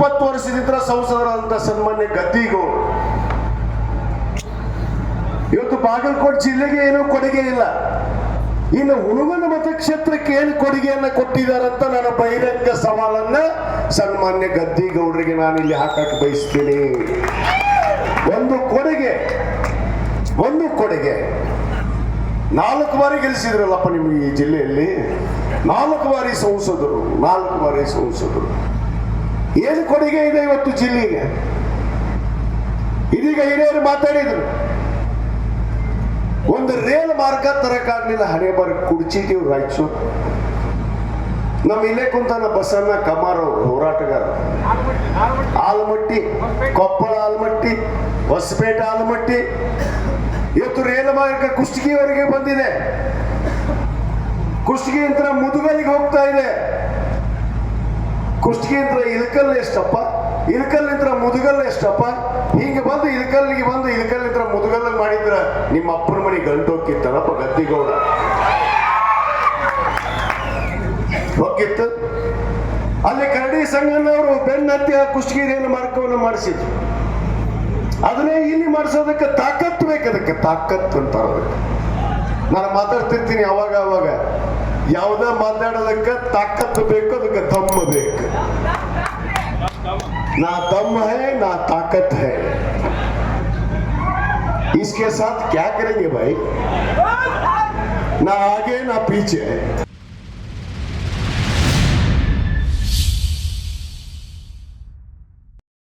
ಇಪ್ಪತ್ತು ವರ್ಷದಿಂದ ಸಂಸದರಾದಂಥ ಸನ್ಮಾನ್ಯ ಗದ್ದಿಗೌಡ ಇವತ್ತು ಬಾಗಲಕೋಟೆ ಜಿಲ್ಲೆಗೆ ಏನೂ ಕೊಡುಗೆ ಇಲ್ಲ. ಇನ್ನು ಹುಣಗನ ಮತಕ್ಷೇತ್ರಕ್ಕೆ ಏನು ಕೊಡುಗೆಯನ್ನ ಕೊಟ್ಟಿದ್ದಾರಂತ ನನ್ನ ಬಹಿರಂಗ ಸವಾಲನ್ನ ಸನ್ಮಾನ್ಯ ಗದ್ದಿಗೌಡರಿಗೆ ನಾನು ಇಲ್ಲಿ ಹಾಕಕ್ಕೆ ಬಯಸ್ತೀನಿ. ಒಂದು ಕೊಡುಗೆ ಒಂದು ಕೊಡುಗೆ. ನಾಲ್ಕು ಬಾರಿ ಗೆಲ್ಲಿಸಿದ್ರಲ್ಲಪ್ಪ ನಿಮಗೆ ಈ ಜಿಲ್ಲೆಯಲ್ಲಿ? ನಾಲ್ಕು ಬಾರಿ ಸಂಸದರು, ನಾಲ್ಕು ಬಾರಿ ಸಂಸದರು. ಏನು ಕೊಡುಗೆ ಇದೆ ಇವತ್ತು ಜಿಲ್ಲೆಗೆ? ಇದೀಗ ಹಿರಿಯರು ಮಾತಾಡಿದ್ರು. ಒಂದು ರೇಲ್ ಮಾರ್ಗ ತರಕಾಗ್ಲಿಲ್ಲ ಹಣೆ ಬರ ಕುಡ್ಚಿದೀವಿ ರಾಯಚೂರು. ನಮ್ಮ ಇಲ್ಲೇ ಕುಂತಾನ ಬಸಣ್ಣ ಕಮಾರ್ ಅವರು, ಹೋರಾಟಗಾರ. ಆಲ್ಮಟ್ಟಿ, ಕೊಪ್ಪಳ ಆಲ್ಮಟ್ಟಿ, ಹೊಸಪೇಟೆ ಆಲ್ಮಟ್ಟಿ, ಇವತ್ತು ರೇಲ್ ಮಾರ್ಗ ಕುಷ್ಟಗಿಯವರೆಗೆ ಬಂದಿದೆ. ಕುಷ್ಟಗಿ ಅಂತ ಮುದುಗಲಿಗೆ ಹೋಗ್ತಾ ಇದೆ. ಕುಷ್ಟಗಿ ಅಂತ ಇಲ್ಕಲ್ ಎಷ್ಟಪ್ಪ? ಇಲ್ಕಲ್ ನಿಂತ್ರ ಮುದುಗಲ್ ಎಷ್ಟಪ್ಪ? ಹಿಂಗೆ ಬಂದು ಇಲ್ಕಲ್ಲಿಗೆ ಬಂದು ಇಲ್ಕಲ್ ನಿಂತ್ರ ಮುದುಗಲ್ ಮಾಡಿದ್ರ ನಿಮ್ಮ ಅಪ್ಪನ ಮನೆ ಗಂಟು ಹೋಗಿತ್ತಲ್ಲಪ್ಪ ಗದ್ದಿಗೌಡ? ಹೋಗಿತ್ತು ಅಲ್ಲಿ ಕರಡಿ ಸಂಘನವರು ಬೆನ್ನತ್ತಿ ಆ ಕುಷ್ಟಗಿರಿಯನ್ನು ಮಾರ್ಗವನ್ನು ಮಾಡಿಸಿದ್ರು. ಅದನ್ನೇ ಇಲ್ಲಿ ಮಾಡಿಸೋದಕ್ಕೆ ತಾಕತ್ತು ಬೇಕು ಅದಕ್ಕೆ ತಾಕತ್ತು ಅಂತಾರ ನಾನು ಮಾತಾಡ್ತಿರ್ತೀನಿ ಅವಾಗ ಅವಾಗ. ಯಾವುದೇ ಮಾತಾಡೋದಕ್ಕೆ ತಾಕತ್ತು ಬೇಕು ಅದಕ್ಕೆ ದಮ್ಮ ಬೇಕು ना दम है ना ताकत है इसके साथ क्या करेंगे भाई ना आगे ना पीछे